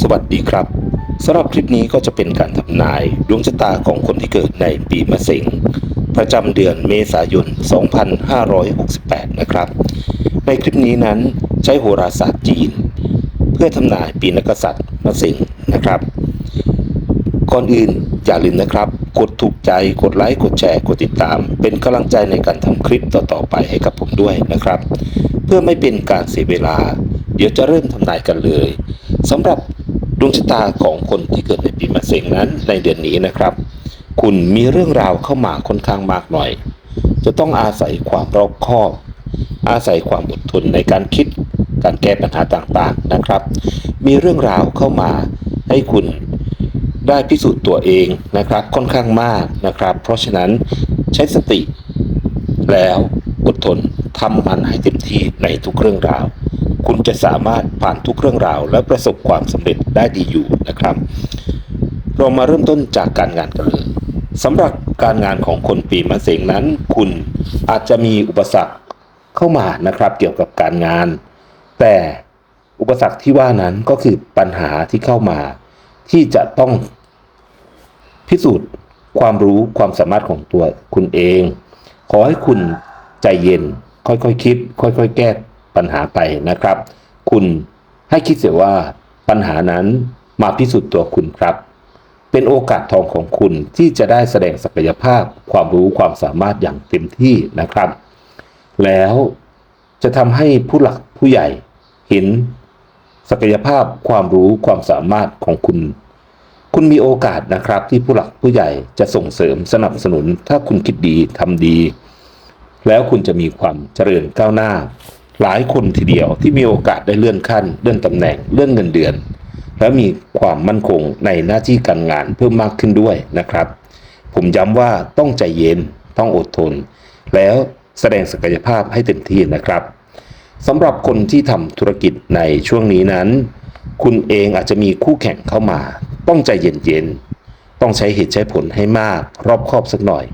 สวัสดีครับสำหรับคลิปนี้ก็จะเป็นการทำนายดวงชะตาของคนที่เกิดในปีมะเสงประจำเดือนเมษายน 2568 นะครับ ในคลิปนี้นั้นใช้โหราศาสตร์จีน เพื่อทำนายปีนักษัตริย์มะเสงนะครับ ก่อนอื่นอย่าลืมนะครับ กดถูกใจกดไลค์กดแชร์กดติดตาม เป็นกำลังใจในการทำคลิปต่อๆไปให้กับผมด้วยนะครับ เพื่อไม่เป็นการเสียเวลา เดี๋ยวจะเริ่มทำนายกันเลยสำหรับ วงชะตาของคนที่เกิดในปีมะเสงนั้นในเดือนนี้นะครับ คุณมีเรื่องราวเข้ามาค่อนข้างมากหน่อย จะต้องอาศัยความรอบคอบ อาศัยความอดทนในการคิดการแก้ปัญหาต่างๆนะครับ มีเรื่องราวเข้ามาให้คุณได้พิสูจน์ตัวเองนะครับค่อนข้างมากนะครับ เพราะฉะนั้นใช้สติแล้วอดทนทำมันให้เต็มที่ในทุกเรื่องราว คุณจะสามารถผ่านทุกเรื่องราว และประสบความสำเร็จได้ดีอยู่นะครับ เรามาเริ่มต้นจากการงานกันเลยสำหรับการงานของคนปีมะเสงนั้น คุณอาจจะมีอุปสรรคเข้ามานะครับ เกี่ยวกับการงาน แต่อุปสรรคที่ว่านั้นก็คือปัญหาที่เข้ามา ที่จะต้องพิสูจน์ความรู้ความสามารถของตัวคุณเอง ขอให้คุณใจเย็น ค่อยๆคคิด ค่อยๆ แก้ ปัญหาไปนะครับ คุณให้คิดเสียว่าปัญหานั้นมาพิสูจน์ตัวคุณครับ เป็นโอกาสทองของคุณที่จะได้แสดงศักยภาพ ความรู้ความสามารถอย่างเต็มที่นะครับ แล้วจะทำให้ผู้หลักผู้ใหญ่เห็นศักยภาพความรู้ความสามารถของคุณ คุณมีโอกาสนะครับที่ผู้หลักผู้ใหญ่จะส่งเสริมสนับสนุน ถ้าคุณคิดดีทำดี แล้วคุณจะมีความเจริญก้าวหน้า หลายคนทีเดียวที่มีโอกาสได้เลื่อนขั้น เลื่อนตำแหน่งเลื่อนเงินเดือน และมีความมั่นคงในหน้าที่การงานเพิ่มมากขึ้นด้วยนะครับ ผมย้ำว่าต้องใจเย็นต้องอดทน แล้วแสดงศักยภาพให้เต็มที่นะครับสำหรับคนที่ทำธุรกิจในช่วงนี้นั้น คุณเองอาจจะมีคู่แข่งเข้ามา ต้องใจเย็นๆต้องใช้เหตุใช้ผลให้มาก รอบคอบสักหน่อย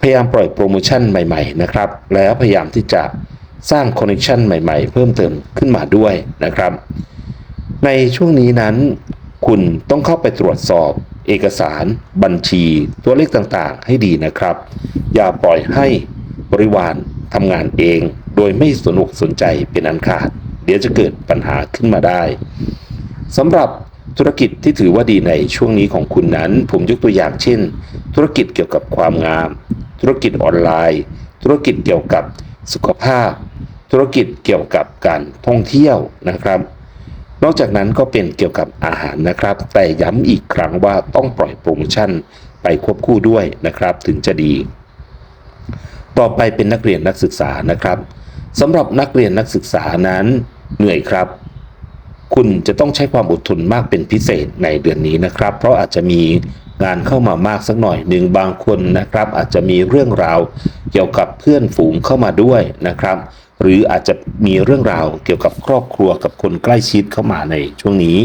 พยายามปล่อยโปรโมชั่นใหม่ ๆ นะครับ แล้วพยายามที่จะ สร้างคอนเนคชันใหม่ๆ เพิ่มเติมขึ้นมาด้วยนะครับ ในช่วงนี้นั้น คุณต้องเข้าไปตรวจสอบเอกสาร บัญชี ตัวเลขต่างๆ ให้ดีนะครับ อย่าปล่อยให้บริวารทำงานเอง โดยไม่สนุกสนใจเป็นอันขาด เดี๋ยวจะเกิดปัญหาขึ้นมาได้สำหรับธุรกิจที่ถือว่าดีในช่วงนี้ของคุณนั้น ผมยกตัวอย่างเช่น ธุรกิจเกี่ยวกับความงาม ธุรกิจออนไลน์ ธุรกิจเกี่ยวกับสุขภาพ ธุรกิจเกี่ยวกับการท่องเที่ยวนะครับ นอกจากนั้นก็เป็นเกี่ยวกับอาหารนะครับ แต่ย้ำอีกครั้งว่าต้องปล่อยโปรโมชั่นไปควบคู่ด้วยนะครับ ถึงจะดี ต่อไปเป็นนักเรียนนักศึกษานะครับสำหรับนักเรียนนักศึกษานั้นเหนื่อยครับ คุณจะต้องใช้ความอดทนมากเป็นพิเศษในเดือนนี้นะครับ เพราะอาจจะมี งานเข้ามามากสักหน่อยหนึ่งบางคนนะครับ อาจจะมีเรื่องราวเกี่ยวกับเพื่อนฝูงเข้ามาด้วยนะครับ หรืออาจจะมีเรื่องราวเกี่ยวกับครอบครัวกับคนใกล้ชิดเข้ามาในช่วงนี้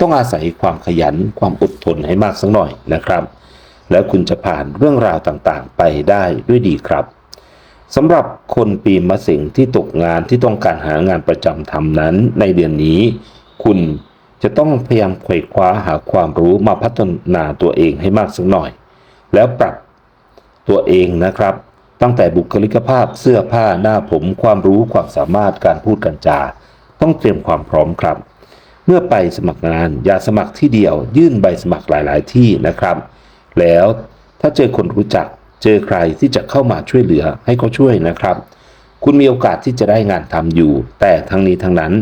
ต้องอาศัยความขยันความอดทนให้มากสักหน่อยนะครับ แล้วคุณจะผ่านเรื่องราวต่างๆ ไปได้ด้วยดีครับสำหรับคนปีมะเสงที่ตกงานที่ต้องการหางานประจำทำนั้นในเดือนนี้ คุณ จะต้องพยายามไขว่คว้าหาความรู้มาพัฒนาตัวเองให้มากสักหน่อย แล้วปรับตัวเองนะครับ ตั้งแต่บุคลิกภาพเสื้อผ้าหน้าผมความรู้ความสามารถการพูดกันจา ต้องเตรียมความพร้อมครับ เมื่อไปสมัครงานอย่าสมัครที่เดียว ยื่นใบสมัครหลาย ๆ ที่นะครับ แล้วถ้าเจอคนรู้จักเจอใครที่จะเข้ามาช่วยเหลือให้เขาช่วยนะครับ คุณมีโอกาสที่จะได้งานทำอยู่ แต่ทั้งนี้ทั้งนั้น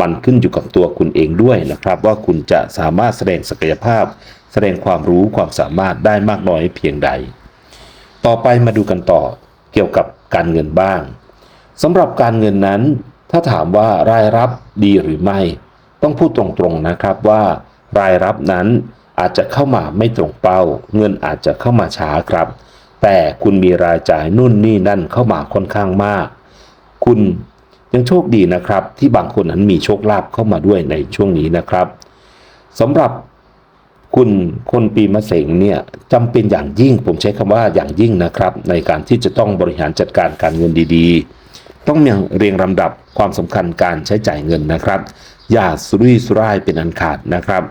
มันขึ้นอยู่กับตัวคุณเองด้วยนะครับ ว่าคุณจะสามารถแสดงศักยภาพ แสดงความรู้ความสามารถได้มากน้อยเพียงใด ต่อไปมาดูกันต่อเกี่ยวกับการเงินบ้างสำหรับการเงินนั้น ถ้าถามว่ารายรับดีหรือไม่ ต้องพูดตรงๆนะครับว่า รายรับนั้นอาจจะเข้ามาไม่ตรงเป้า เงินอาจจะเข้ามาช้าครับ แต่คุณมีรายจ่ายนู่นนี่นั่นเข้ามาค่อนข้างมาก คุณ ยังโชคดีนะครับ ที่บางคนนั้นมีโชคลาภเข้ามาด้วยในช่วงนี้นะครับสำหรับคุณคนปีมะเสงเนี่ยจำเป็นอย่างยิ่ง ผมใช้คำว่าอย่างยิ่งนะครับ ในการที่จะต้องบริหารจัดการการเงินดีๆ ต้องมีเรียงลำดับความสำคัญการใช้จ่ายเงินนะครับ อย่าสุรุ่ยสุร่ายเป็นอันขาดนะครับ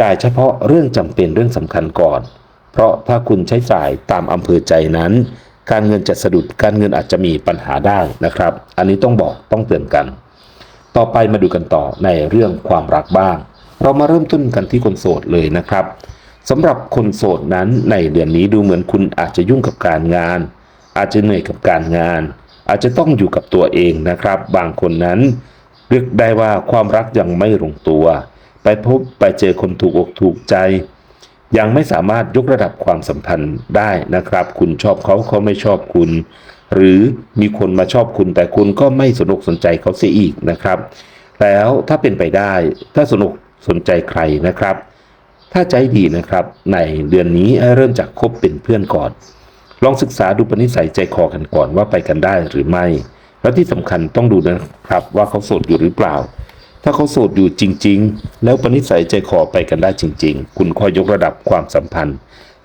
จ่ายเฉพาะเรื่องจำเป็นเรื่องสำคัญก่อน เพราะถ้าคุณใช้จ่ายตามอำเภอใจนั้น การเงินจะสะดุดการเงินอาจจะมีปัญหาได้นะครับ อันนี้ต้องบอกต้องเตือนกัน ต่อไปมาดูกันต่อในเรื่องความรักบ้าง เรามาเริ่มต้นกันที่คนโสดเลยนะครับสำหรับคนโสดนั้นในเดือนนี้ดูเหมือนคุณอาจจะยุ่งกับการงาน อาจจะเหนื่อยกับการงาน อาจจะต้องอยู่กับตัวเองนะครับ บางคนนั้นเรียกได้ว่าความรักยังไม่ลงตัว ไปพบไปเจอคนถูกอกถูกใจ ยังไม่สามารถยกระดับความสัมพันธ์ได้นะครับ คุณชอบเขาเขาไม่ชอบคุณ หรือมีคนมาชอบคุณแต่คุณก็ไม่สนุกสนใจเขาเสียอีกนะครับ แล้วถ้าเป็นไปได้ถ้าสนุกสนใจใครนะครับ ถ้าใจดีนะครับ ในเดือนนี้เริ่มจากคบเป็นเพื่อนก่อน ลองศึกษาดูปณิสัยใจคอกันก่อนว่าไปกันได้หรือไม่ แล้วที่สำคัญต้องดูนะครับว่าเขาโสดอยู่หรือเปล่า ถ้าเขาโสดอยู่จริง ๆ แล้วปณิสัยใจคอไปกันได้จริง ๆ คุณค่อยยกระดับความสัมพันธ์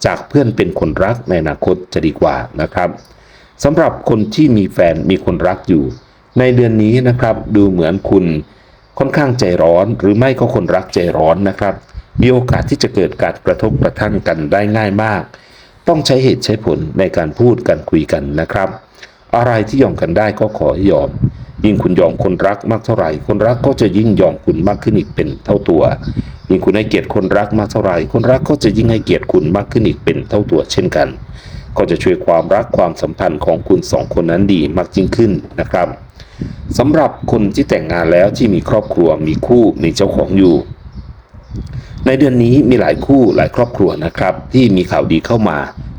จากเพื่อนเป็นคนรักในอนาคตจะดีกว่านะครับสำหรับคนที่มีแฟนมีคนรักอยู่ ในเดือนนี้นะครับ ดูเหมือนคุณค่อนข้างใจร้อน หรือไม่ก็คนรักใจร้อนนะครับ มีโอกาสที่จะเกิดการกระทบกระทั่งกันได้ง่ายมาก ต้องใช้เหตุใช้ผลในการพูดกันคุยกันนะครับ อะไรที่ยอมกันได้ก็ขอให้ยอม ยิ่งคุณยอมคนรักมากเท่าไหร่ คนรักก็จะยิ่งยอมคุณมากขึ้นอีกเป็นเท่าตัว ยิ่งคุณให้เกียรติคนรักมากเท่าไหร่ คนรักก็จะยิ่งให้เกียรติคุณมากขึ้นอีกเป็นเท่าตัว เช่นกัน ก็จะช่วยความรักความสัมพันธ์ของคุณสองคนนั้นดีมากยิ่งขึ้นนะครับสำหรับคนที่แต่งงานแล้วที่มีครอบครัวมีคู่มีเจ้าของอยู่ ในเดือนนี้มีหลายคู่หลายครอบครัวนะครับ ที่มีข่าวดีเข้ามา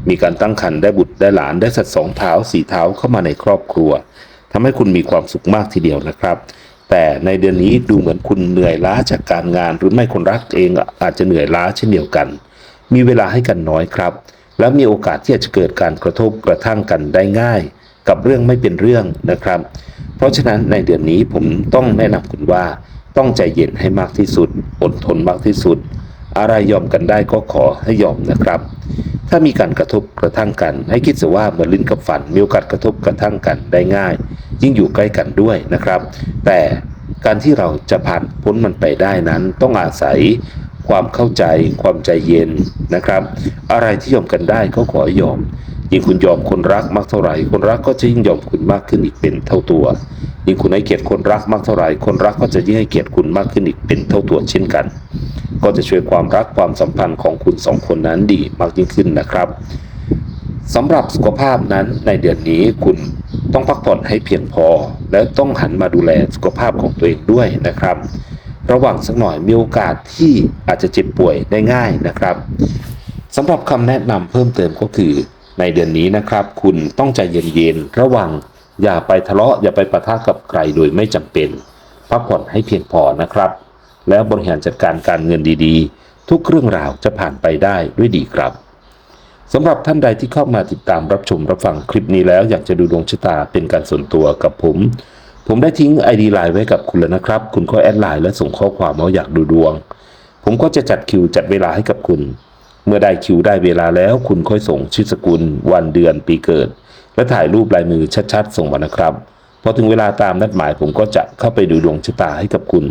มีการตั้งครรภ์ได้บุตรได้หลานได้สัตว์สองเท้าสี่เท้าเข้ามาในครอบครัว ทำให้คุณมีความสุขมากทีเดียวนะครับ แต่ในเดือนนี้ดูเหมือนคุณเหนื่อยล้าจากการงาน หรือไม่คนรักเองอาจจะเหนื่อยล้าเช่นเดียวกัน มีเวลาให้กันน้อยครับ แล้วมีโอกาสที่จะเกิดการกระทบกระทั่งกันได้ง่าย กับเรื่องไม่เป็นเรื่องนะครับ เพราะฉะนั้นในเดือนนี้ผมต้องแนะนำคุณว่าต้องใจเย็นให้มากที่สุด อดทนมากที่สุด อะไรยอมกันได้ก็ขอให้ยอมนะครับ ถ้ามีการกระทบกระทั่งกัน ให้คิดเสียว่าเหมือนลิ้นกับฟันมีโอกาสกระทบกระทั่งกันได้ง่าย ยิ่งอยู่ใกล้กันด้วยนะครับ แต่การที่เราจะผ่านพ้นมันไปได้นั้น ต้องอาศัยความเข้าใจความใจเย็นนะครับ อะไรที่ยอมกันได้ก็ขอให้ยอม ยิ่งคุณยอมคนรักมากเท่าไหร่ คนรักก็จะยิ่งยอมคุณมากขึ้นอีกเป็นเท่าตัว ยิ่งคุณให้เกียรติคนรักมากเท่าไหร่ คนรักก็จะยิ่งให้เกียรติคุณมากขึ้นอีกเป็นเท่าตัวเช่นกัน ก็จะช่วยความรักความสัมพันธ์ของคุณสองคนนั้นดีมากยิ่งขึ้นนะครับสำหรับสุขภาพนั้นในเดือนนี้คุณต้องพักผ่อนให้เพียงพอ และต้องหันมาดูแลสุขภาพของตัวเองด้วยนะครับ ระหว่างสักหน่อยมีโอกาสที่อาจจะเจ็บป่วยได้ง่ายนะครับสำหรับคำแนะนำเพิ่มเติมก็คือ ในเดือนนี้นะครับ คุณต้องใจเย็นๆระวัง อย่าไปทะเลาะอย่าไปปะทะกับใครโดยไม่จำเป็น พักผ่อนให้เพียงพอนะครับ แล้วบริหารจัดการการเงินดีๆ ทุกเรื่องราวจะผ่านไปได้ด้วยดีครับสำหรับท่านใดที่เข้ามาติดตามรับชมรับฟังคลิปนี้แล้วอยากจะดูดวงชะตาเป็นการส่วนตัวกับผม ผมได้ทิ้ง ID ไลน์ไว้กับคุณแล้วนะครับ คุณก็แอดไลน์และส่งข้อความว่าอยากดูดวง ผมก็จะจัดคิวจัดเวลาให้กับคุณ เมื่อได้คิวได้เวลาแล้วคุณค่อยส่งชื่อสกุล วันเดือนปีเกิด และถ่ายรูปลายมือชัดๆ ส่งมานะครับพอถึงเวลาตามนัดหมายผมก็จะเข้าไปดูดวงชะตาให้กับคุณ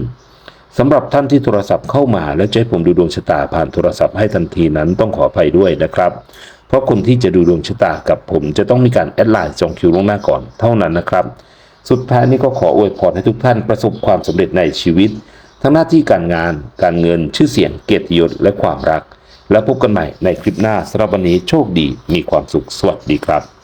สำหรับท่านที่โทรศัพท์เข้ามาและจะให้ผมดูดวงชะตาผ่านโทรศัพท์ให้ทันทีนั้นต้องขออภัยด้วยนะครับ เพราะคนที่จะดูดวงชะตากับผมจะต้องมีการแอดไลน์จองคิวล่วงหน้าก่อนเท่านั้นนะครับ สุดท้ายนี้ก็ขออวยพรให้ทุกท่านประสบความสำเร็จในชีวิต ทั้งหน้าที่การงาน การเงินชื่อเสียงเกียรติยศและความรัก แล้วพบกันใหม่ในคลิปหน้าสำหรับวันนี้โชคดีมีความสุขสวัสดีครับ